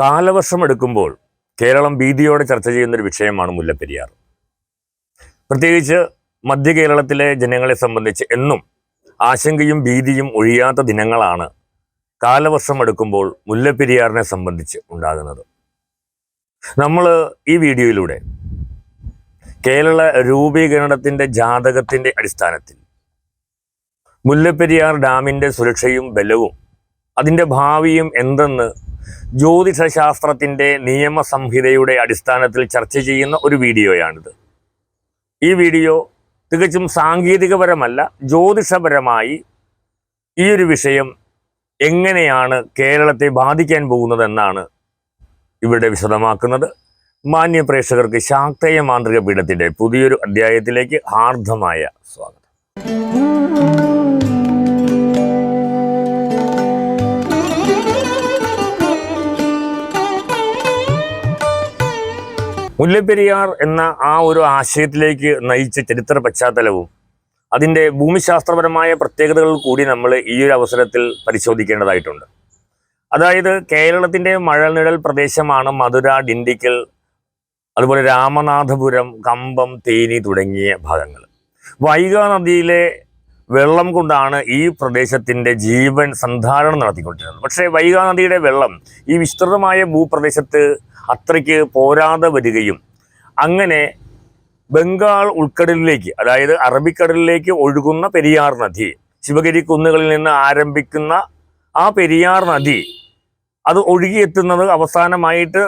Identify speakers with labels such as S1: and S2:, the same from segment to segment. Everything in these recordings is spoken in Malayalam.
S1: കാലവർഷം എടുക്കുമ്പോൾ കേരളം ഭീതിയോടെ ചർച്ച ചെയ്യുന്നൊരു വിഷയമാണ് മുല്ലപ്പെരിയാർ. പ്രത്യേകിച്ച് മധ്യ കേരളത്തിലെ ജനങ്ങളെ സംബന്ധിച്ച് എന്നും ആശങ്കയും ഭീതിയും ഒഴിയാത്ത ദിനങ്ങളാണ് കാലവർഷം എടുക്കുമ്പോൾ മുല്ലപ്പെരിയാറിനെ സംബന്ധിച്ച് ഉണ്ടാകുന്നത്. നമ്മൾ ഈ വീഡിയോയിലൂടെ കേരള രൂപീകരണത്തിന്റെ ജാതകത്തിന്റെ അടിസ്ഥാനത്തിൽ മുല്ലപ്പെരിയാർ ഡാമിന്റെ സുരക്ഷയും ബലവും അതിന്റെ ഭാവിയും എന്തെന്ന് ജ്യോതിഷശാസ്ത്രത്തിന്റെ നിയമസംഹിതയുടെ അടിസ്ഥാനത്തിൽ ചർച്ച ചെയ്യുന്ന ഒരു വീഡിയോയാണിത്. ഈ വീഡിയോ തികച്ചും സാങ്കേതികപരമല്ല ജ്യോതിഷപരമായി ഈ ഒരു വിഷയം എങ്ങനെയാണ് കേരളത്തെ ബാധിക്കാൻ പോകുന്നതെന്നാണ് ഇവിടെ വിശദമാക്കുന്നത്. മാന്യ പ്രേക്ഷകർക്ക് ശാക്തേയ മാന്ത്രിക പീഠത്തിന്റെ പുതിയൊരു അധ്യായത്തിലേക്ക് ഹാർദമായ സ്വാഗതം. മുല്ലപ്പെരിയാർ എന്ന ആ ഒരു ആശയത്തിലേക്ക് നയിച്ച ചരിത്ര പശ്ചാത്തലവും അതിന്റെ ഭൂമിശാസ്ത്രപരമായ പ്രത്യേകതകൾ കൂടി നമ്മൾ ഈ ഒരു അവസരത്തിൽ പരിശോധിക്കേണ്ടതായിട്ടുണ്ട്. അതായത് കേരളത്തിന്റെ മഴനിഴൽ പ്രദേശമാണ് മധുര ഡിണ്ടിക്കൽ അതുപോലെ രാമനാഥപുരം കമ്പം തേനി തുടങ്ങിയ ഭാഗങ്ങൾ. വൈഗാ നദിയിലെ വെള്ളം കൊണ്ടാണ് ഈ പ്രദേശത്തിന്റെ ജീവൻ സന്ധാരണം നടത്തിക്കൊണ്ടിരുന്നത്. പക്ഷേ വൈഗാ നദിയുടെ വെള്ളം ഈ വിസ്തൃതമായ ഭൂപ്രദേശത്ത് അത്രയ്ക്ക് പോരാതെ വരികയും അങ്ങനെ ബംഗാൾ ഉൾക്കടലിലേക്ക് അതായത് അറബിക്കടലിലേക്ക് ഒഴുകുന്ന പെരിയാർ നദി ശിവഗിരി കുന്നുകളിൽ നിന്ന് ആരംഭിക്കുന്ന ആ പെരിയാർ നദി അത് ഒഴുകിയെത്തുന്നത് അവസാനമായിട്ട്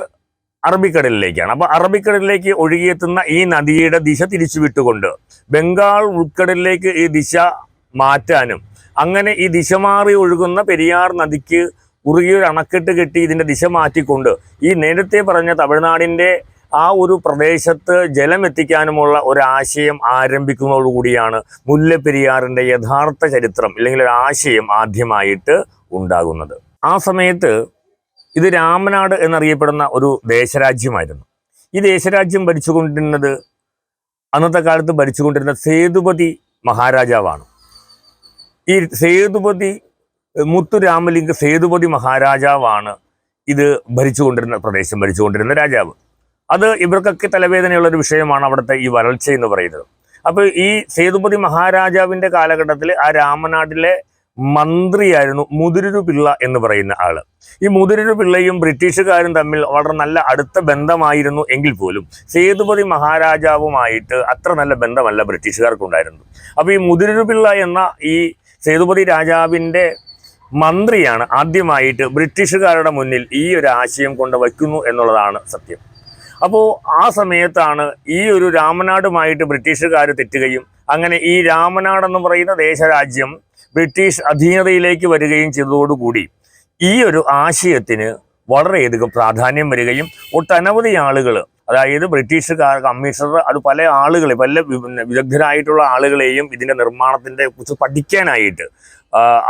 S1: അറബിക്കടലിലേക്കാണ്. അപ്പോൾ അറബിക്കടലിലേക്ക് ഒഴുകിയെത്തുന്ന ഈ നദിയുടെ ദിശ തിരിച്ചുവിട്ടുകൊണ്ട് ബംഗാൾ ഉൾക്കടലിലേക്ക് ഈ ദിശ മാറ്റാനും അങ്ങനെ ഈ ദിശ മാറി ഒഴുകുന്ന പെരിയാർ നദിക്ക് കുറുകിയ ഒരു അണക്കെട്ട് കെട്ടി ഇതിന്റെ ദിശ മാറ്റിക്കൊണ്ട് ഈ നേരത്തെ പറഞ്ഞ തമിഴ്നാടിന്റെ ആ ഒരു പ്രദേശത്ത് ജലം എത്തിക്കാനുമുള്ള ഒരാശയം ആരംഭിക്കുന്നതോടുകൂടിയാണ് മുല്ലപ്പെരിയാറിന്റെ യഥാർത്ഥ ചരിത്രം അല്ലെങ്കിൽ ഒരു ആശയം ആദ്യമായിട്ട് ഉണ്ടാകുന്നത്. ആ സമയത്ത് ഇത് രാമനാട് എന്നറിയപ്പെടുന്ന ഒരു ദേശരാജ്യമായിരുന്നു. ഈ ദേശരാജ്യം ഭരിച്ചുകൊണ്ടിരുന്നത് അന്നത്തെ കാലത്ത് ഭരിച്ചുകൊണ്ടിരുന്ന സേതുപതി മഹാരാജാവാണ്. ഈ സേതുപതി മുത്തുരാമലിംഗ സേതുപതി മഹാരാജാവാണ് ഇത് ഭരിച്ചുകൊണ്ടിരുന്ന പ്രദേശം ഭരിച്ചുകൊണ്ടിരുന്ന രാജാവ്. അത് ഇവർക്കൊക്കെ തലവേദനയുള്ള ഒരു വിഷയമാണ് അവിടുത്തെ ഈ വരൾച്ച എന്ന് പറയുന്നത്. അപ്പോൾ ഈ സേതുപതി മഹാരാജാവിന്റെ കാലഘട്ടത്തിൽ ആ രാമനാട്ടിലെ മന്ത്രിയായിരുന്നു മുതിരൊരു പിള്ള എന്ന് പറയുന്ന ആൾ. ഈ മുതിരൊരു പിള്ളയും ബ്രിട്ടീഷുകാരും തമ്മിൽ വളരെ നല്ല അടുത്ത ബന്ധമായിരുന്നു എങ്കിൽ പോലും സേതുപതി മഹാരാജാവുമായിട്ട് അത്ര നല്ല ബന്ധമല്ല ബ്രിട്ടീഷുകാർക്കുണ്ടായിരുന്നു അപ്പോൾ ഈ മുതിരൊരു പിള്ള എന്ന ഈ സേതുപതി രാജാവിന്റെ മന്ത്രിയാണ് ആദ്യമായിട്ട് ബ്രിട്ടീഷുകാരുടെ മുന്നിൽ ഈ ഒരു ആശയം കൊണ്ട് വയ്ക്കുന്നു എന്നുള്ളതാണ് സത്യം. അപ്പോൾ ആ സമയത്താണ് ഈ ഒരു രാമനാടുമായിട്ട് ബ്രിട്ടീഷുകാർ തെറ്റുകയും അങ്ങനെ ഈ രാമനാട് എന്ന് പറയുന്ന ദേശരാജ്യം ബ്രിട്ടീഷ് അധീനതയിലേക്ക് വരികയും ചെയ്തതോടുകൂടി ഈ ഒരു ആശയത്തിന് വളരെയധികം പ്രാധാന്യം വരികയും ഒട്ടനവധി ആളുകൾ അതായത് ബ്രിട്ടീഷുകാർ കമ്മീഷണർ അത് പല ആളുകളെ പല വിദഗ്ധരായിട്ടുള്ള ആളുകളെയും ഇതിന്റെ നിർമ്മാണത്തിന്റെ കുറിച്ച് പഠിക്കാനായിട്ട്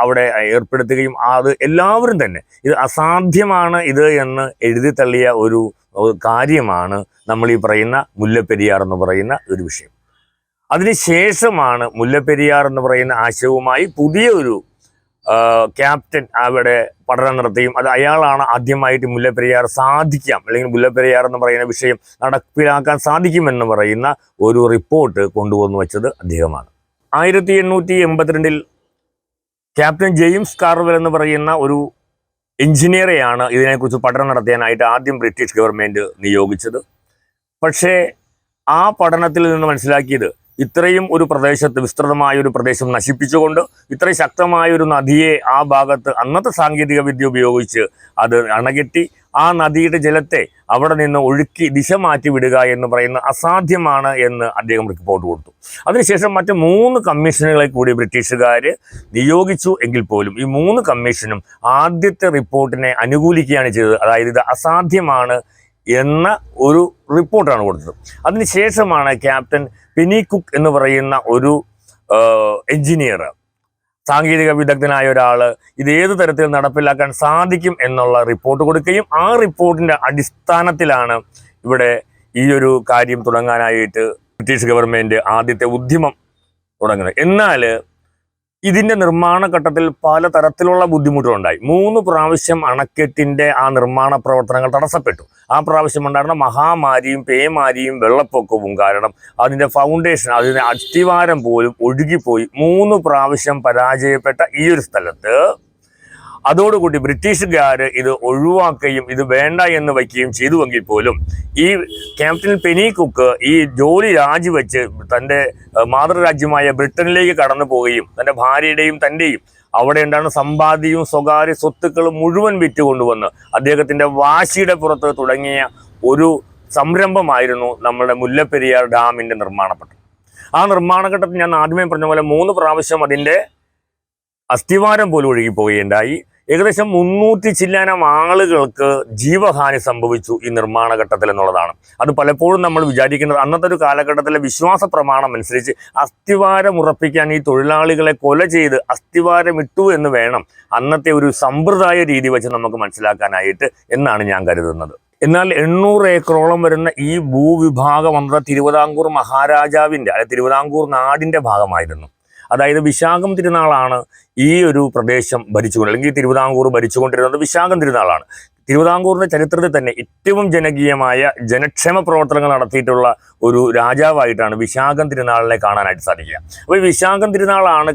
S1: അവിടെ ഏർപ്പെടുത്തുകയും അത് എല്ലാവരും തന്നെ. ഇത് അസാധ്യമാണ് ഇത് എന്ന് എഴുതി തള്ളിയ ഒരു കാര്യമാണ് നമ്മൾ ഈ പറയുന്ന മുല്ലപ്പെരിയാർ എന്ന് പറയുന്ന ഒരു വിഷയം. അതിനുശേഷമാണ് മുല്ലപ്പെരിയാർ എന്ന് പറയുന്ന ആശയവുമായി പുതിയ ഒരു ക്യാപ്റ്റൻ അവിടെ പഠനം നടത്തുകയും അത് അയാളാണ് ആദ്യമായിട്ട് മുല്ലപ്പെരിയാർ സാധിക്കാം. അല്ലെങ്കിൽ മുല്ലപ്പെരിയാർ എന്ന് പറയുന്ന വിഷയം നടപ്പിലാക്കാൻ സാധിക്കുമെന്ന് പറയുന്ന ഒരു റിപ്പോർട്ട് കൊണ്ടുവന്നു വെച്ചത് അദ്ദേഹമാണ്. ആയിരത്തി എണ്ണൂറ്റി എൺപത്തിരണ്ടിൽ ക്യാപ്റ്റൻ ജെയിംസ് കാർവൽ എന്ന് പറയുന്ന ഒരു എഞ്ചിനീയറെയാണ് ഇതിനെക്കുറിച്ച് പഠനം നടത്താനായിട്ട് ആദ്യം ബ്രിട്ടീഷ് ഗവൺമെന്റ് നിയോഗിച്ചത്. പക്ഷേ ആ പഠനത്തിൽ നിന്ന് മനസ്സിലാക്കിയത് ഇത്രയും ഒരു പ്രദേശത്ത് വിസ്തൃതമായ ഒരു പ്രദേശം നശിപ്പിച്ചുകൊണ്ട് ഇത്രയും ശക്തമായ ഒരു നദിയെ ആ ഭാഗത്ത് അന്നത്തെ സാങ്കേതിക വിദ്യ ഉപയോഗിച്ച് അത് അണകെട്ടി ആ നദിയുടെ ജലത്തെ അവിടെ നിന്ന് ഒഴുക്കി ദിശ മാറ്റി വിടുക എന്ന് പറയുന്ന അസാധ്യമാണ് എന്ന് അദ്ദേഹം റിപ്പോർട്ട് കൊടുത്തു. അതിനുശേഷം മറ്റ് മൂന്ന് കമ്മീഷനുകളെ കൂടി ബ്രിട്ടീഷുകാർ നിയോഗിച്ചു എങ്കിൽ പോലും ഈ മൂന്ന് കമ്മീഷനും ആദ്യത്തെ റിപ്പോർട്ടിനെ അനുകൂലിക്കുകയാണ് ചെയ്തത്. അതായത് ഇത് അസാധ്യമാണ് എന്ന ഒരു റിപ്പോർട്ടാണ് കൊടുത്തത്. അതിനുശേഷമാണ് ക്യാപ്റ്റൻ പിനി കുക്ക് എന്ന് പറയുന്ന ഒരു എഞ്ചിനീയർ സാങ്കേതിക വിദഗ്ധനായ ഒരാൾ ഇത് ഏത് തരത്തിൽ നടപ്പിലാക്കാൻ സാധിക്കും എന്നുള്ള റിപ്പോർട്ട് കൊടുക്കുകയും ആ റിപ്പോർട്ടിന്റെ അടിസ്ഥാനത്തിലാണ് ഇവിടെ ഈ ഒരു കാര്യം തുടങ്ങാനായിട്ട് ബ്രിട്ടീഷ് ഗവൺമെന്റ് ആദ്യത്തെ ഉദ്യമം തുടങ്ങുന്നത്. എന്നാൽ ഇതിന്റെ നിർമ്മാണ ഘട്ടത്തിൽ പല തരത്തിലുള്ള ബുദ്ധിമുട്ടുകളുണ്ടായി. മൂന്ന് പ്രാവശ്യം അണക്കെട്ടിന്റെ ആ നിർമ്മാണ പ്രവർത്തനങ്ങൾ തടസ്സപ്പെട്ടു. ആ പ്രാവശ്യം ഉണ്ടായിരുന്ന മഹാമാരിയും പേമാരിയും വെള്ളപ്പൊക്കവും കാരണം അതിന്റെ ഫൗണ്ടേഷൻ അതിന്റെ അസ്ഥിവാരം പോലും ഒഴുകിപ്പോയി. മൂന്ന് പ്രാവശ്യം പരാജയപ്പെട്ട ഈ ഒരു സ്ഥലത്ത് അതോടുകൂടി ബ്രിട്ടീഷുകാർ ഇത് ഒഴിവാക്കുകയും ഇത് വേണ്ട എന്ന് വയ്ക്കുകയും ചെയ്തുവെങ്കിൽ പോലും ഈ ക്യാപ്റ്റൻ പെനി കുക്ക് ഈ ജോലി രാജിവെച്ച് തന്റെ മാതൃരാജ്യമായ ബ്രിട്ടനിലേക്ക് കടന്നു പോവുകയും തന്റെ ഭാര്യയുടെയും തന്റെയും അവിടെ ഉണ്ടാണ് സമ്പാദ്യവും സ്വകാര്യ സ്വത്തുക്കളും മുഴുവൻ വിറ്റുകൊണ്ടുവന്ന് അദ്ദേഹത്തിന്റെ വാശിയുടെ പുറത്ത് തുടങ്ങിയ ഒരു സംരംഭമായിരുന്നു നമ്മുടെ മുല്ലപ്പെരിയാർ ഡാമിന്റെ നിർമ്മാണപ്പെട്ടത് ആ നിർമ്മാണ ഘട്ടത്തിൽ ഞാൻ ആദ്യമേ പറഞ്ഞ പോലെ മൂന്ന് പ്രാവശ്യം അതിന്റെ അസ്ഥിവാരം പോലും ഒഴുകിപ്പോവുകയുണ്ടായി. ഏകദേശം മുന്നൂറ്റി ചില്ലാനം ആളുകൾക്ക് ജീവഹാനി സംഭവിച്ചു ഈ നിർമ്മാണ ഘട്ടത്തിൽ എന്നുള്ളതാണ്. അത് പലപ്പോഴും നമ്മൾ വിചാരിക്കുന്നത് അന്നത്തെ ഒരു കാലഘട്ടത്തിലെ വിശ്വാസ പ്രമാണം അനുസരിച്ച് അസ്ഥിവാരം ഉറപ്പിക്കാൻ ഈ തൊഴിലാളികളെ കൊല ചെയ്ത് അസ്ഥിവാരം ഇട്ടു എന്ന് വേണം അന്നത്തെ ഒരു സമ്പ്രദായ രീതി വെച്ച് നമുക്ക് മനസ്സിലാക്കാനായിട്ട് എന്നാണ് ഞാൻ കരുതുന്നത്. എന്നാൽ എണ്ണൂറ് ഏക്കറോളം വരുന്ന ഈ ഭൂവിഭാഗം അന്നത്തെ തിരുവിതാംകൂർ മഹാരാജാവിന്റെ അല്ലെ തിരുവിതാംകൂർ നാടിന്റെ ഭാഗമായിരുന്നു. അതായത് വിശാഖം തിരുനാളാണ് ഈ ഒരു പ്രദേശം ഭരിച്ചുകൊണ്ട് അല്ലെങ്കിൽ തിരുവിതാംകൂർ ഭരിച്ചുകൊണ്ടിരുന്നത് വിശാഖം തിരുനാളാണ്. തിരുവിതാംകൂറിന്റെ ചരിത്രത്തിൽ തന്നെ ഏറ്റവും ജനകീയമായ ജനക്ഷേമ പ്രവർത്തനങ്ങൾ നടത്തിയിട്ടുള്ള ഒരു രാജാവായിട്ടാണ് വിശാഖം തിരുനാളിനെ കാണാനായിട്ട് സാധിക്കുക. അപ്പോൾ ഈ വിശാഖം തിരുനാളാണ്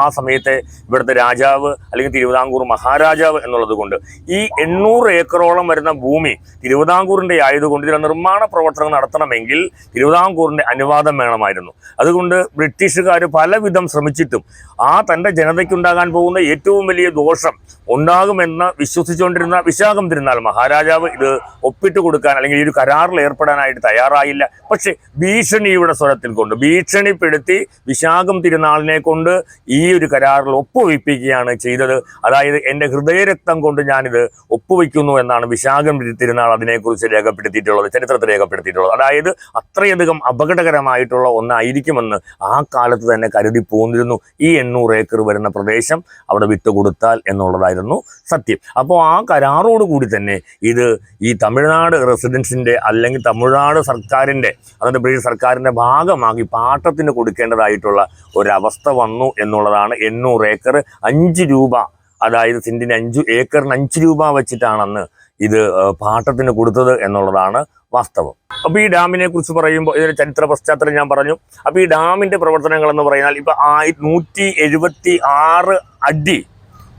S1: ആ സമയത്തെ ഇവിടുത്തെ രാജാവ് അല്ലെങ്കിൽ തിരുവിതാംകൂർ മഹാരാജാവ് എന്നുള്ളത് കൊണ്ട് ഈ എണ്ണൂറ് ഏക്കറോളം വരുന്ന ഭൂമി തിരുവിതാംകൂറിന്റെ ആയതുകൊണ്ട് ഇതിലെ നിർമ്മാണ പ്രവർത്തനങ്ങൾ നടത്തണമെങ്കിൽ തിരുവിതാംകൂറിന്റെ അനുവാദം വേണമായിരുന്നു. അതുകൊണ്ട് ബ്രിട്ടീഷുകാർ പലവിധം ശ്രമിച്ചിട്ടും ആ തന്റെ ജനതയ്ക്കുണ്ടാകാൻ പോകുന്ന ഏറ്റവും വലിയ ദോഷം ഉണ്ടാകുമെന്ന് വിശ്വസിച്ചുകൊണ്ടിരുന്ന വിശാഖം തിരുനാൾ മഹാരാജാവ് ഇത് ഒപ്പിട്ട് കൊടുക്കാൻ അല്ലെങ്കിൽ ഈ ഒരു കരാറിൽ ഏർപ്പെടാനായിട്ട് തയ്യാറായില്ല. പക്ഷേ ഭീഷണിയുടെ സ്വരത്തിൽ കൊണ്ട് ഭീഷണിപ്പെടുത്തി വിശാഖം തിരുനാളിനെ കൊണ്ട് ഈ ഒരു കരാറിൽ ഒപ്പുവയ്പ്പിക്കുകയാണ് ചെയ്തത്. അതായത് എന്റെ ഹൃദയരക്തം കൊണ്ട് ഞാനിത് ഒപ്പുവയ്ക്കുന്നു എന്നാണ് വിശാഖം തിരുനാൾ അതിനെക്കുറിച്ച് രേഖപ്പെടുത്തിയിട്ടുള്ളത് ചരിത്രത്തിൽ രേഖപ്പെടുത്തിയിട്ടുള്ളത്. അതായത് അത്രയധികം അപകടകരമായിട്ടുള്ള ഒന്നായിരിക്കുമെന്ന് ആ കാലത്ത് തന്നെ കരുതി പോന്നിരുന്നു. ഈ എണ്ണൂറ് ഏക്കർ വരുന്ന പ്രദേശം അവിടെ വിട്ടുകൊടുത്താൽ എന്നുള്ളതായിരുന്നു സത്യം. അപ്പോൾ ആ കരാറോട് കൂടി തന്നെ ഇത് ഈ തമിഴ്നാട് റെസിഡൻസിന്റെ അല്ലെങ്കിൽ തമിഴ്നാട് സർക്കാരിന്റെ അതായത് ബ്രിട്ടീഷ് സർക്കാരിന്റെ ഭാഗമാക്കി പാട്ടത്തിന് കൊടുക്കേണ്ടതായിട്ടുള്ള ഒരവസ്ഥ വന്നു എന്നുള്ളതാണ് എണ്ണൂറ് ഏക്കർ അഞ്ച് രൂപ അതായത് സെന്റിന് അഞ്ചു ഏക്കറിന് അഞ്ച് രൂപ വെച്ചിട്ടാണെന്ന് ഇത് പാട്ടത്തിന് കൊടുത്തത് എന്നുള്ളതാണ് വാസ്തവം. അപ്പോൾ ഈ ഡാമിനെ കുറിച്ച് പറയുമ്പോൾ ഇതിന്റെ ചരിത്ര പശ്ചാത്തലം ഞാൻ പറഞ്ഞു. അപ്പോൾ ഈ ഡാമിന്റെ പ്രവർത്തനങ്ങൾ എന്ന് പറഞ്ഞാൽ ഇപ്പൊ ആയി നൂറ്റി എഴുപത്തി ആറ് അടി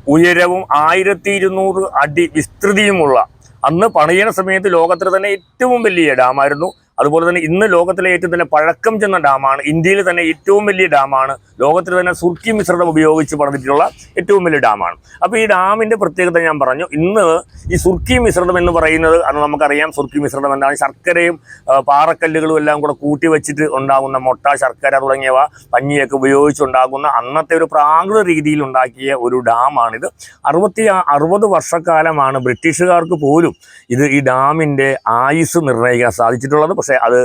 S1: ഉയരവും ആയിരത്തി ഇരുന്നൂറ് അടി വിസ്തൃതിയുമുള്ള അന്ന് പണിയണ സമയത്ത് ലോകത്തിലെ തന്നെ ഏറ്റവും വലിയ ഡാമായിരുന്നു അതുപോലെ തന്നെ ഇന്ന് ലോകത്തിലെ ഏറ്റവും തന്നെ പഴക്കം ചെന്ന ഡാമാണ്. ഇന്ത്യയിൽ തന്നെ ഏറ്റവും വലിയ ഡാമാണ്. ലോകത്തിൽ തന്നെ സുർക്കി മിശ്രിതം ഉപയോഗിച്ച് പണിതിട്ടുള്ള ഏറ്റവും വലിയ ഡാമാണ്. അപ്പോൾ ഈ ഡാമിന്റെ പ്രത്യേകത ഞാൻ പറഞ്ഞു. ഇന്ന് ഈ സുർക്കി മിശ്രിതം എന്ന് പറയുന്നത് അത് നമുക്കറിയാം. സുർക്കി മിശ്രിതം എന്താണ്? ശർക്കരയും പാറക്കല്ലുകളും എല്ലാം കൂടെ കൂട്ടി വെച്ചിട്ട് ഉണ്ടാകുന്ന മുട്ട ശർക്കര തുടങ്ങിയവ പഞ്ഞിയൊക്കെ ഉപയോഗിച്ചുണ്ടാകുന്ന അന്നത്തെ ഒരു പ്രാകൃത രീതിയിൽ ഉണ്ടാക്കിയ ഒരു ഡാമാണിത്. അറുപത്തി അറുപത് വർഷക്കാലമാണ് ബ്രിട്ടീഷുകാർക്ക് പോലും ഇത് ഈ ഡാമിന്റെ ആയുസ് നിർണയിക്കാൻ സാധിച്ചിട്ടുള്ളത്. പക്ഷേ അത്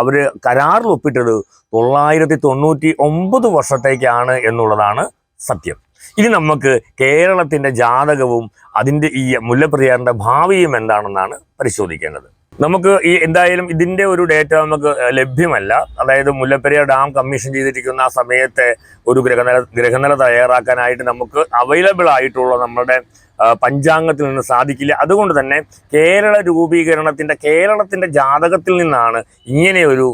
S1: അവർ കരാറിൽ ഒപ്പിട്ടത് തൊള്ളായിരത്തി തൊണ്ണൂറ്റി ഒമ്പത് വർഷത്തേക്കാണ് എന്നുള്ളതാണ് സത്യം. ഇനി നമുക്ക് കേരളത്തിന്റെ ജാതകവും അതിന്റെ ഈ മുല്ലപ്പെരിയാറിന്റെ ഭാവിയും എന്താണെന്നാണ് പരിശോധിക്കേണ്ടത്. നമുക്ക് ഈ എന്തായാലും ഇതിന്റെ ഒരു ഡേറ്റ നമുക്ക് ലഭ്യമല്ല. അതായത് മുല്ലപ്പെരിയാർ ഡാം കമ്മീഷൻ ചെയ്തിരിക്കുന്ന ആ സമയത്തെ ഒരു ഗ്രഹനില ഗ്രഹനില തയ്യാറാക്കാനായിട്ട് നമുക്ക് അവൈലബിൾ ആയിട്ടുള്ള നമ്മുടെ പഞ്ചാംഗത്തിൽ നിന്ന് സാധിക്കില്ല. അതുകൊണ്ട് തന്നെ കേരള രൂപീകരണത്തിന്റെ കേരളത്തിന്റെ ജാതകത്തിൽ നിന്നാണ് ഇങ്ങനെയൊരു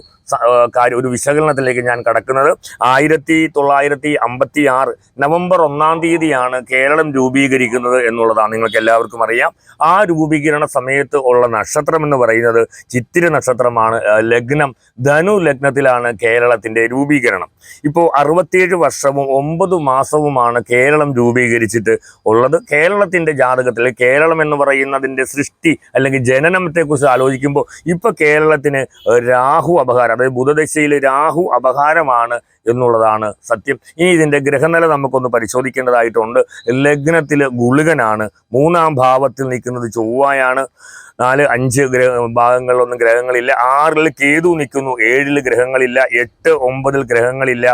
S1: കാര്യം ഒരു വിശകലനത്തിലേക്ക് ഞാൻ കടക്കുന്നത്. ആയിരത്തി തൊള്ളായിരത്തി അമ്പത്തി ആറ് നവംബർ ഒന്നാം തീയതിയാണ് കേരളം രൂപീകരിക്കുന്നത് എന്നുള്ളതാണ് നിങ്ങൾക്ക് എല്ലാവർക്കും അറിയാം. ആ രൂപീകരണ സമയത്ത് ഉള്ള നക്ഷത്രം എന്ന് പറയുന്നത് ചിത്തിര നക്ഷത്രമാണ്. ലഗ്നം ധനു ലഗ്നത്തിലാണ് കേരളത്തിന്റെ രൂപീകരണം. ഇപ്പോൾ അറുപത്തിയേഴ് വർഷവും ഒമ്പത് മാസവുമാണ് കേരളം രൂപീകരിച്ചിട്ട് ഉള്ളത്. കേരളത്തിന്റെ ജാതകത്തിൽ കേരളം എന്ന് പറയുന്നതിന്റെ സൃഷ്ടി അല്ലെങ്കിൽ ജനനത്തെക്കുറിച്ച് ആലോചിക്കുമ്പോൾ ഇപ്പോൾ കേരളത്തിന് രാഹു അപകാരം അതായത് ബുധദശയിൽ രാഹു അപഹാരമാണ് എന്നുള്ളതാണ് സത്യം. ഇനി ഇതിന്റെ ഗ്രഹനില നമുക്കൊന്ന് പരിശോധിക്കേണ്ടതായിട്ടുണ്ട്. ലഗ്നത്തിൽ ഗുളികനാണ്. മൂന്നാം ഭാവത്തിൽ നിൽക്കുന്നത് ചൊവ്വായാണ്. നാല് അഞ്ച് ഗ്രഹ ഭാഗങ്ങളിലൊന്നും ഗ്രഹങ്ങളില്ല. ആറിൽ കേതു നിൽക്കുന്നു. ഏഴിൽ ഗ്രഹങ്ങളില്ല. എട്ട് ഒമ്പതിൽ ഗ്രഹങ്ങളില്ല.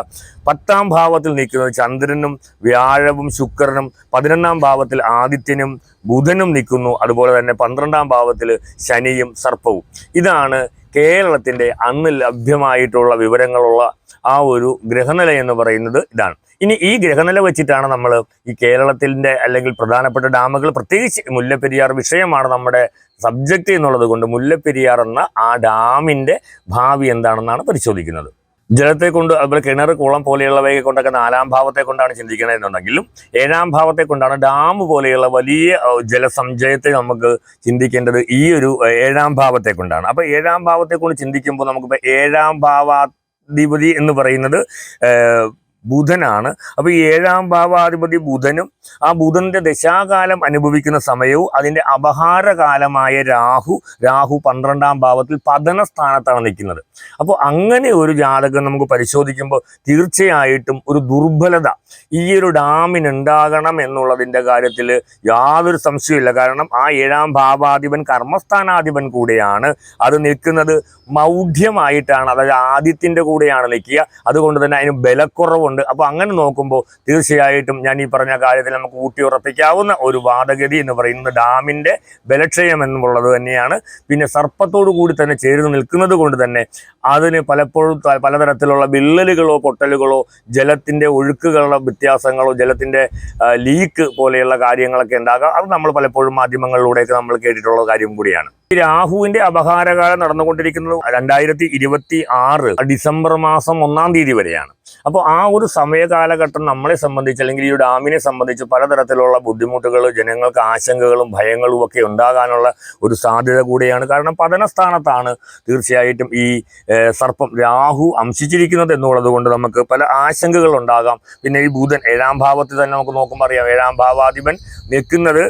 S1: പത്താം ഭാവത്തിൽ നിൽക്കുന്നത് ചന്ദ്രനും വ്യാഴവും ശുക്രനും. പതിനൊന്നാം ഭാവത്തിൽ ആദിത്യനും ബുധനും നിൽക്കുന്നു. അതുപോലെ തന്നെ പന്ത്രണ്ടാം ഭാവത്തിൽ ശനിയും സർപ്പവും. ഇതാണ് കേരളത്തിന്റെ അന്ന് ലഭ്യമായിട്ടുള്ള വിവരങ്ങളുള്ള ആ ഒരു ഗ്രഹനില എന്ന് പറയുന്നത് ഇതാണ്. ഇനി ഈ ഗ്രഹനില വെച്ചിട്ടാണ് നമ്മൾ ഈ കേരളത്തിന്റെ അല്ലെങ്കിൽ പ്രധാനപ്പെട്ട ഡാമുകൾ പ്രത്യേകിച്ച് മുല്ലപ്പെരിയാർ വിഷയമാണ് നമ്മുടെ സബ്ജക്റ്റ് എന്നുള്ളത് കൊണ്ട് മുല്ലപ്പെരിയാർ എന്ന ആ ഡാമിന്റെ ഭാവി എന്താണെന്നാണ് പരിശോധിക്കുന്നത്. ജലത്തെ കൊണ്ട് അതുപോലെ കിണർ കുളം പോലെയുള്ളവയെ കൊണ്ടൊക്കെ നാലാം ഭാവത്തെ കൊണ്ടാണ് ചിന്തിക്കണമെന്നുണ്ടെങ്കിലും ഏഴാം ഭാവത്തെ കൊണ്ടാണ് ഡാം പോലെയുള്ള വലിയ ജലസഞ്ചയത്തെ നമുക്ക് ചിന്തിക്കേണ്ടത് ഈ ഒരു ഏഴാം ഭാവത്തെ കൊണ്ടാണ്. അപ്പൊ ഏഴാം ഭാവത്തെ കൊണ്ട് ചിന്തിക്കുമ്പോൾ നമുക്കിപ്പോൾ ഏഴാം ഭാവാധിപതി എന്ന് പറയുന്നത് ബുധനാണ്. അപ്പോൾ ഈ ഏഴാം ഭാവാധിപതി ബുധനും ആ ബുധന്റെ ദശാകാലം അനുഭവിക്കുന്ന സമയവും അതിന്റെ അപഹാരകാലമായ രാഹു രാഹു പന്ത്രണ്ടാം ഭാവത്തിൽ പതന സ്ഥാനത്താണ് നിൽക്കുന്നത്. അപ്പോൾ അങ്ങനെ ഒരു ജാതകം നമുക്ക് പരിശോധിക്കുമ്പോൾ തീർച്ചയായിട്ടും ഒരു ദുർബലത ഈ ഒരു ഡാമിന് ഉണ്ടാകണം എന്നുള്ളതിന്റെ കാര്യത്തിൽ യാതൊരു സംശയമില്ല കാരണം ആ ഏഴാം ഭാവാധിപൻ കർമ്മസ്ഥാനാധിപൻ കൂടെയാണ് അത് നിൽക്കുന്നത്. മൗഢ്യമായിട്ടാണ് അതായത് ആദിത്യന്റെ കൂടെയാണ് നിൽക്കുക. അതുകൊണ്ട് തന്നെ അതിന് ബലക്കുറവുണ്ട് അപ്പോൾ അങ്ങനെ നോക്കുമ്പോൾ തീർച്ചയായിട്ടും ഞാൻ ഈ പറഞ്ഞ കാര്യത്തിൽ നമുക്ക് ഊട്ടിയുറപ്പിക്കാവുന്ന ഒരു വാദഗതി എന്ന് പറയുന്നത് ഡാമിന്റെ ബലക്ഷയം എന്നുള്ളത് തന്നെയാണ്. പിന്നെ സർപ്പത്തോടു കൂടി തന്നെ ചേർന്ന് നിൽക്കുന്നത് കൊണ്ട് തന്നെ അതിന് പലപ്പോഴും പലതരത്തിലുള്ള വിള്ളലുകളോ പൊട്ടലുകളോ ജലത്തിന്റെ ഒഴുക്കുകളുടെ വ്യത്യാസങ്ങളോ ജലത്തിന്റെ ലീക്ക് പോലെയുള്ള കാര്യങ്ങളൊക്കെ ഉണ്ടാകാം. അത് നമ്മൾ പലപ്പോഴും മാധ്യമങ്ങളിലൂടെയൊക്കെ നമ്മൾ കേട്ടിട്ടുള്ള കാര്യം കൂടിയാണ്. ഈ രാഹുവിന്റെ അപഹാരകാലം നടന്നുകൊണ്ടിരിക്കുന്നത് രണ്ടായിരത്തി ഇരുപത്തി ആറ് ഡിസംബർ മാസം ഒന്നാം തീയതി വരെയാണ്. അപ്പോൾ ആ ഒരു സമയ കാലഘട്ടം നമ്മളെ സംബന്ധിച്ച് അല്ലെങ്കിൽ ഈ ഡാമിനെ സംബന്ധിച്ച് പലതരത്തിലുള്ള ബുദ്ധിമുട്ടുകൾ ജനങ്ങൾക്ക് ആശങ്കകളും ഭയങ്ങളും ഒക്കെ ഉണ്ടാകാനുള്ള ഒരു സാധ്യത കൂടിയാണ്. കാരണം പതനസ്ഥാനത്താണ് തീർച്ചയായിട്ടും ഈ സർപ്പം രാഹു അംശിച്ചിരിക്കുന്നത് എന്നുള്ളത് കൊണ്ട് നമുക്ക് പല ആശങ്കകൾ ഉണ്ടാകാം. പിന്നെ ഈ ബുധൻ ഏഴാം ഭാവത്തിൽ തന്നെ നമുക്ക് നോക്കുമ്പോൾ അറിയാം. ഏഴാം ഭാവാധിപൻ നിൽക്കുന്നത്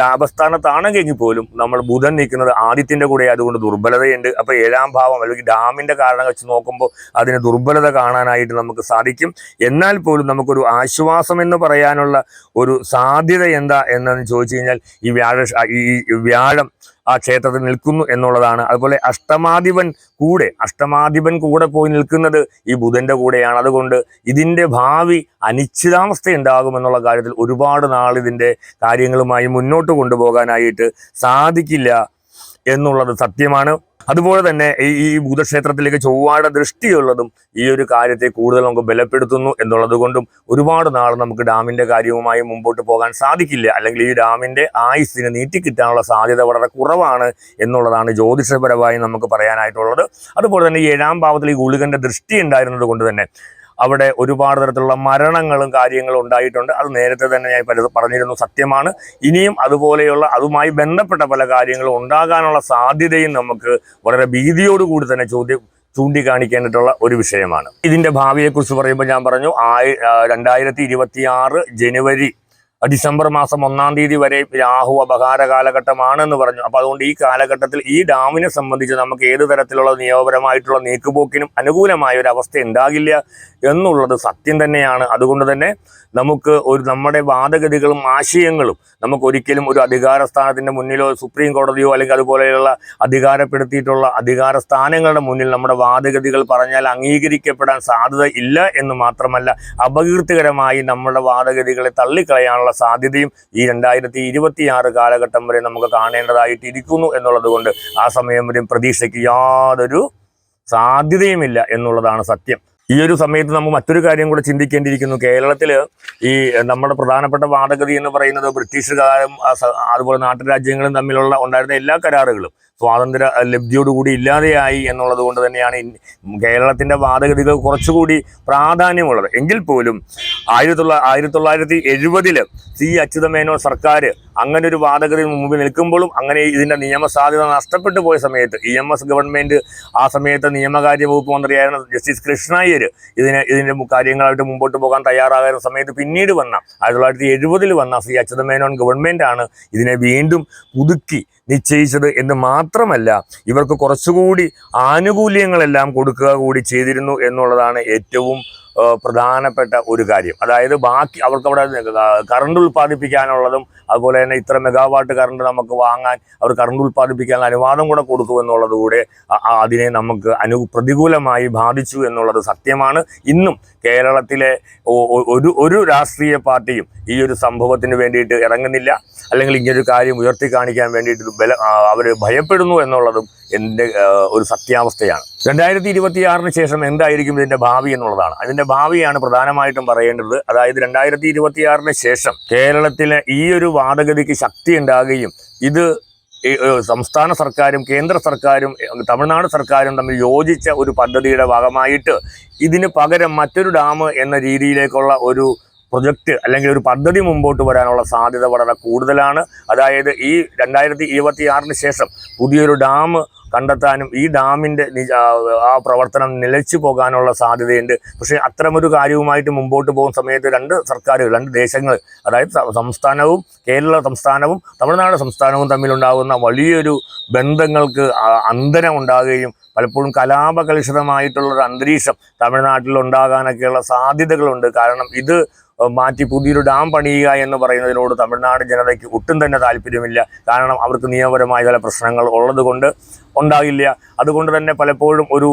S1: ലാഭസ്ഥാനത്താണെങ്കിൽ പോലും നമ്മൾ ബുധൻ നിൽക്കുന്നത് ആദിത്യന്റെ കൂടെ അതുകൊണ്ട് ദുർബലതയുണ്ട്. അപ്പോൾ ഏഴാം ഭാവം അല്ലെങ്കിൽ ഡാമിന്റെ കാരണം വെച്ച് നോക്കുമ്പോൾ അതിന് ദുർബലത കാണാനായിട്ട് നമുക്ക് സാധിക്കും. എന്നാൽ പോലും നമുക്കൊരു ആശ്വാസം എന്ന് പറയാനുള്ള ഒരു സാധ്യത എന്താ എന്നു ചോദിച്ചു കഴിഞ്ഞാൽ ഈ വ്യാഴ ഈ വ്യാഴം ആ ക്ഷേത്രത്തിൽ നിൽക്കുന്നു എന്നുള്ളതാണ്. അതുപോലെ അഷ്ടമാധിപൻ കൂടെ അഷ്ടമാധിപൻ കൂടെ പോയി നിൽക്കുന്നത് ഈ ബുധന്റെ കൂടെയാണ്. അതുകൊണ്ട് ഇതിന്റെ ഭാവി അനിശ്ചിതാവസ്ഥ ഉണ്ടാകുമെന്നുള്ള കാര്യത്തിൽ ഒരുപാട് നാൾ ഇതിന്റെ കാര്യങ്ങളുമായി മുന്നോട്ട് കൊണ്ടുപോകാനായിട്ട് സാധിക്കില്ല എന്നുള്ളത് സത്യമാണ്. അതുപോലെ തന്നെ ഈ ഈ ഭൂതക്ഷേത്രത്തിലേക്ക് ചൊവ്വാട ദൃഷ്ടിയുള്ളതും ഈ ഒരു കാര്യത്തെ കൂടുതൽ നമുക്ക് ബലപ്പെടുത്തുന്നു എന്നുള്ളത് കൊണ്ടും ഒരുപാട് നാൾ നമുക്ക് ഡാമിന്റെ കാര്യവുമായി മുമ്പോട്ട് പോകാൻ സാധിക്കില്ല. അല്ലെങ്കിൽ ഈ ഡാമിന്റെ ആയുസ്സിന് നീട്ടിക്കിട്ടാനുള്ള സാധ്യത വളരെ കുറവാണ് എന്നുള്ളതാണ് ജ്യോതിഷപരമായി നമുക്ക് പറയാനായിട്ടുള്ളത്. അതുപോലെ തന്നെ ഈ ഏഴാം ഭാവത്തിൽ ഈ ഗുളികന്റെ ദൃഷ്ടി ഉണ്ടായിരുന്നത് കൊണ്ട് തന്നെ അവിടെ ഒരുപാട് തരത്തിലുള്ള മരണങ്ങളും കാര്യങ്ങളും ഉണ്ടായിട്ടുണ്ട്. അത് നേരത്തെ തന്നെ ഞാൻ പറഞ്ഞിരുന്നു. സത്യമാണ്. ഇനിയും അതുപോലെയുള്ള അതുമായി ബന്ധപ്പെട്ട പല കാര്യങ്ങളും ഉണ്ടാകാനുള്ള സാധ്യതയും നമുക്ക് വളരെ ഭീതിയോടുകൂടി തന്നെ ചോദ്യം ചൂണ്ടിക്കാണിക്കേണ്ടിട്ടുള്ള ഒരു വിഷയമാണ്. ഇതിന്റെ ഭാവിയെക്കുറിച്ച് പറയുമ്പോൾ ഞാൻ പറഞ്ഞു ആയി രണ്ടായിരത്തി ജനുവരി ഡിസംബർ മാസം ഒന്നാം തീയതി വരെ രാഹു അപഹാര കാലഘട്ടമാണെന്ന് പറഞ്ഞു. അപ്പോൾ അതുകൊണ്ട് ഈ കാലഘട്ടത്തിൽ ഈ ഡാമിനെ സംബന്ധിച്ച് നമുക്ക് ഏത് തരത്തിലുള്ള നിയമപരമായിട്ടുള്ള നീക്കുപോക്കിനും അനുകൂലമായ ഒരു അവസ്ഥ ഉണ്ടാകില്ല എന്നുള്ളത് സത്യം തന്നെയാണ്. അതുകൊണ്ട് തന്നെ നമുക്ക് ഒരു നമ്മുടെ വാദഗതികളും ആശയങ്ങളും നമുക്ക് ഒരിക്കലും ഒരു അധികാര സ്ഥാനത്തിന്റെ മുന്നിലോ സുപ്രീം കോടതിയോ അല്ലെങ്കിൽ അതുപോലെയുള്ള അധികാരപ്പെടുത്തിയിട്ടുള്ള അധികാര സ്ഥാനങ്ങളുടെ മുന്നിൽ നമ്മുടെ വാദഗതികൾ പറഞ്ഞാൽ അംഗീകരിക്കപ്പെടാൻ സാധ്യത ഇല്ല എന്ന് മാത്രമല്ല അപകീർത്തികരമായി നമ്മുടെ വാദഗതികളെ തള്ളിക്കളയാനുള്ള സാധ്യതയും ഈ രണ്ടായിരത്തി ഇരുപത്തിയാറ് കാലഘട്ടം വരെ നമുക്ക് കാണേണ്ടതായിട്ട് ഇരിക്കുന്നു എന്നുള്ളത് കൊണ്ട് ആ സമയം വരെയും പ്രതീക്ഷയ്ക്ക് യാതൊരു സാധ്യതയുമില്ല എന്നുള്ളതാണ് സത്യം. ഈ ഒരു സമയത്ത് നമ്മൾ മറ്റൊരു കാര്യം കൂടെ ചിന്തിക്കേണ്ടിയിരിക്കുന്നു. കേരളത്തിൽ ഈ നമ്മുടെ പ്രധാനപ്പെട്ട വാദഗതി എന്ന് പറയുന്നത് ബ്രിട്ടീഷുകാരും അതുപോലെ നാട്ടുരാജ്യങ്ങളും തമ്മിലുള്ള ഉണ്ടായിരുന്ന എല്ലാ കരാറുകളും. സ്വാതന്ത്ര്യ ലബ്ധിയോടുകൂടി ഇല്ലാതെയായി എന്നുള്ളത് കൊണ്ട് തന്നെയാണ് കേരളത്തിന്റെ വാദഗതികൾ കുറച്ചുകൂടി പ്രാധാന്യമുള്ളത്. എങ്കിൽ പോലും ആയിരത്തി തൊള്ള ആയിരത്തി തൊള്ളായിരത്തി എഴുപതിൽ സി അച്യുതമേനോൻ സർക്കാർ അങ്ങനെ ഒരു വാദഗതി മുമ്പിൽ നിൽക്കുമ്പോഴും അങ്ങനെ ഇതിന്റെ നിയമസാധ്യത നഷ്ടപ്പെട്ടു പോയ സമയത്ത് ഇ എം എസ് ഗവൺമെന്റ് ആ സമയത്ത് നിയമകാര്യ വകുപ്പ് മന്ത്രിയായിരുന്ന ജസ്റ്റിസ് കൃഷ്ണയ്യർ ഇതിന് ഇതിന്റെ മു- കാര്യങ്ങളായിട്ട് മുമ്പോട്ട് പോകാൻ തയ്യാറാകുന്ന സമയത്ത് പിന്നീട് വന്ന ആയിരത്തി തൊള്ളായിരത്തി എഴുപതിൽ വന്ന സി അച്യുതമേനോൻ ഗവൺമെന്റ് ആണ് ഇതിനെ വീണ്ടും പുതുക്കി നിശ്ചയിച്ചത് എന്ന് മാത്രമല്ല ഇവർക്ക് കുറച്ചുകൂടി ആനുകൂല്യങ്ങളെല്ലാം കൊടുക്കുക കൂടി ചെയ്തിരുന്നു എന്നുള്ളതാണ് ഏറ്റവും പ്രധാനപ്പെട്ട ഒരു കാര്യം. അതായത് ബാക്കി അവർക്ക് അവിടെ കറണ്ട് ഉൽപ്പാദിപ്പിക്കാനുള്ളതും അതുപോലെ തന്നെ ഇത്ര മെഗാവാട്ട് കറണ്ട് നമുക്ക് വാങ്ങാൻ അവർ കറണ്ട് ഉൽപ്പാദിപ്പിക്കാൻ അനുവാദം കൂടെ കൊടുത്തു എന്നുള്ളത് കൂടെ അ- അ- അതിനെ നമുക്ക് അനു പ്രതികൂലമായി ബാധിച്ചു എന്നുള്ളത് സത്യമാണ്. ഇന്നും കേരളത്തിലെ ഒരു ഒരു രാഷ്ട്രീയ പാർട്ടിയും ഈ ഒരു സംഭവത്തിന് വേണ്ടിയിട്ട് ഇറങ്ങുന്നില്ല. അല്ലെങ്കിൽ ഇങ്ങനൊരു കാര്യം ഉയർത്തി കാണിക്കാൻ വേണ്ടിയിട്ട് ബല അവർ ഭയപ്പെടുന്നു എന്നുള്ളതും എന്റെ ഒരു സത്യാവസ്ഥയാണ്. രണ്ടായിരത്തി ഇരുപത്തി ആറിന് ശേഷം എന്തായിരിക്കും ഇതിന്റെ ഭാവി എന്നുള്ളതാണ്. അതിന്റെ ഭാവിയാണ് പ്രധാനമായിട്ടും പറയേണ്ടത്. അതായത് രണ്ടായിരത്തി ഇരുപത്തിയാറിന് ശേഷം കേരളത്തിലെ ഈ ഒരു വാദഗതിക്ക് ശക്തി ഉണ്ടാകുകയും ഇത് സംസ്ഥാന സർക്കാരും കേന്ദ്ര സർക്കാരും തമിഴ്നാട് സർക്കാരും തമ്മിൽ യോജിച്ച ഒരു പദ്ധതിയുടെ ഭാഗമായിട്ട് ഇതിന് പകരം മറ്റൊരു ഡാം എന്ന രീതിയിലേക്കുള്ള ഒരു പ്രൊജക്റ്റ് അല്ലെങ്കിൽ ഒരു പദ്ധതി മുമ്പോട്ട് വരാനുള്ള സാധ്യത വളരെ കൂടുതലാണ്. അതായത് ഈ രണ്ടായിരത്തി ഇരുപത്തി ആറിന് ശേഷം പുതിയൊരു ഡാം കണ്ടെത്താനും ഈ ഡാമിന്റെ ആ, പ്രവർത്തനം നിലച്ചു പോകാനുള്ള സാധ്യതയുണ്ട്. പക്ഷേ അത്തരമൊരു കാര്യവുമായിട്ട് മുമ്പോട്ട് പോകുന്ന സമയത്ത് രണ്ട് സർക്കാരുകൾ രണ്ട് ദേശങ്ങൾ അതായത് സംസ്ഥാനവും കേരള സംസ്ഥാനവും തമിഴ്നാട് സംസ്ഥാനവും തമ്മിലുണ്ടാകുന്ന വലിയൊരു ബന്ധങ്ങൾക്ക് അന്തരം ഉണ്ടാകുകയും പലപ്പോഴും കലാപകലുഷിതമായിട്ടുള്ളൊരു അന്തരീക്ഷം തമിഴ്നാട്ടിൽ ഉണ്ടാകാനൊക്കെയുള്ള സാധ്യതകളുണ്ട്. കാരണം ഇത് മാറ്റി പുതിയൊരു ഡാം പണിയുക എന്ന് പറയുന്നതിനോട് തമിഴ്നാട് ജനതയ്ക്ക് ഒട്ടും തന്നെ താല്പര്യമില്ല. കാരണം അവർക്ക് നിയമപരമായ ചില പ്രശ്നങ്ങൾ ഉള്ളത് കൊണ്ട് ഉണ്ടാകില്ല. അതുകൊണ്ട് തന്നെ പലപ്പോഴും ഒരു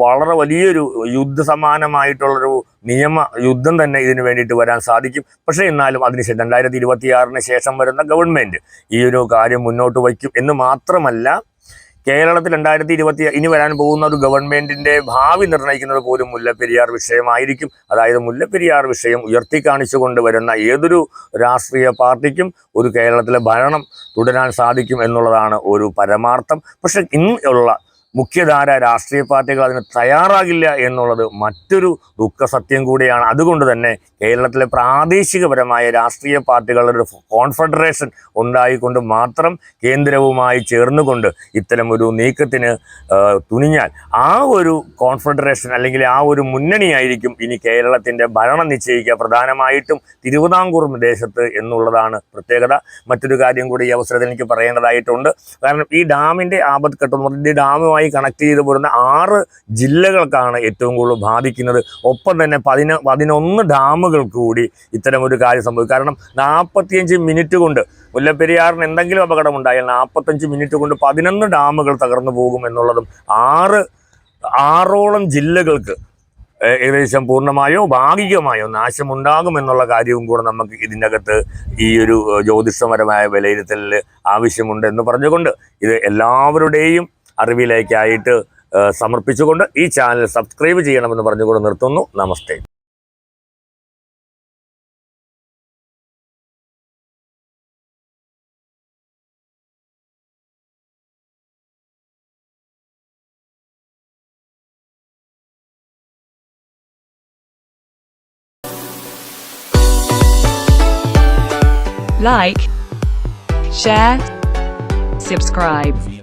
S1: വളരെ വലിയൊരു യുദ്ധസമാനമായിട്ടുള്ളൊരു നിയമ യുദ്ധം തന്നെ ഇതിന് വേണ്ടിയിട്ട് വരാൻ സാധിക്കും. പക്ഷേ എന്നാലും അതിനുശേഷം രണ്ടായിരത്തി ഇരുപത്തിയാറിന് ശേഷം വരുന്ന ഗവൺമെന്റ് ഈ ഒരു കാര്യം മുന്നോട്ട് വയ്ക്കും എന്ന് മാത്രമല്ല കേരളത്തിൽ രണ്ടായിരത്തി ഇരുപത്തി ഇനി വരാൻ പോകുന്ന ഒരു ഗവൺമെന്റിന്റെ ഭാവി നിർണയിക്കുന്നത് പോലും മുല്ലപ്പെരിയാർ വിഷയമായിരിക്കും. അതായത് മുല്ലപ്പെരിയാർ വിഷയം ഉയർത്തി കാണിച്ചുകൊണ്ട് വരുന്ന ഏതൊരു രാഷ്ട്രീയ പാർട്ടിക്കും ഒരു കേരളത്തിലെ ഭരണം തുടരാൻ സാധിക്കും എന്നുള്ളതാണ് ഒരു പരമാർത്ഥം. പക്ഷെ ഇന്നുള്ള മുഖ്യധാര രാഷ്ട്രീയ പാർട്ടികൾ അതിന് തയ്യാറാകില്ല എന്നുള്ളത് മറ്റൊരു ദുഃഖസത്യം കൂടിയാണ്. അതുകൊണ്ട് തന്നെ കേരളത്തിലെ പ്രാദേശികപരമായ രാഷ്ട്രീയ പാർട്ടികളുടെ ഒരു കോൺഫെഡറേഷൻ ഉണ്ടായിക്കൊണ്ട് മാത്രം കേന്ദ്രവുമായി ചേർന്നുകൊണ്ട് ഇത്തരം ഒരു നീക്കത്തിന് തുനിഞ്ഞാൽ ആ ഒരു കോൺഫെഡറേഷൻ അല്ലെങ്കിൽ ആ ഒരു മുന്നണിയായിരിക്കും ഇനി കേരളത്തിന്റെ ഭരണം നിശ്ചയിക്കുക. പ്രധാനമായിട്ടും തിരുവിതാംകൂർ ദേശത്ത് എന്നുള്ളതാണ് പ്രത്യേകത. മറ്റൊരു കാര്യം കൂടി ഈ അവസരത്തിൽ എനിക്ക് പറയേണ്ടതായിട്ടുണ്ട്. കാരണം ഈ ഡാമിന്റെ ആപത്ഘട്ടം എന്ന് പറഞ്ഞാൽ കണക്ട് ചെയ്ത് പോരുന്ന ആറ് ജില്ലകൾക്കാണ് ഏറ്റവും കൂടുതൽ ബാധിക്കുന്നത്. ഒപ്പം തന്നെ പതിന പതിനൊന്ന് ഡാമുകൾ കൂടി ഇത്തരം ഒരു കാര്യം സംഭവിക്കും. കാരണം നാൽപ്പത്തിയഞ്ച് മിനിറ്റ് കൊണ്ട് മുല്ലപ്പെരിയാറിന് എന്തെങ്കിലും അപകടമുണ്ടായാൽ നാൽപ്പത്തഞ്ച് മിനിറ്റ് കൊണ്ട് പതിനൊന്ന് ഡാമുകൾ തകർന്നു പോകും എന്നുള്ളതും ആറ് ആറോളം ജില്ലകൾക്ക് ഏകദേശം പൂർണമായോ ഭാഗികമായോ നാശമുണ്ടാകും എന്നുള്ള കാര്യവും കൂടെ നമുക്ക് ഇതിനകത്ത് ഈ ഒരു ജ്യോതിഷപരമായ വിലയിരുത്തലിൽ ആവശ്യമുണ്ട് എന്ന് പറഞ്ഞുകൊണ്ട് ഇത് എല്ലാവരുടെയും അറിവിലേക്കായിട്ട് സമർപ്പിച്ചുകൊണ്ട് ഈ ചാനൽ സബ്സ്ക്രൈബ് ചെയ്യണമെന്ന് പറഞ്ഞുകൊണ്ട് നിർത്തുന്നു നമസ്തേ
S2: like, share, subscribe.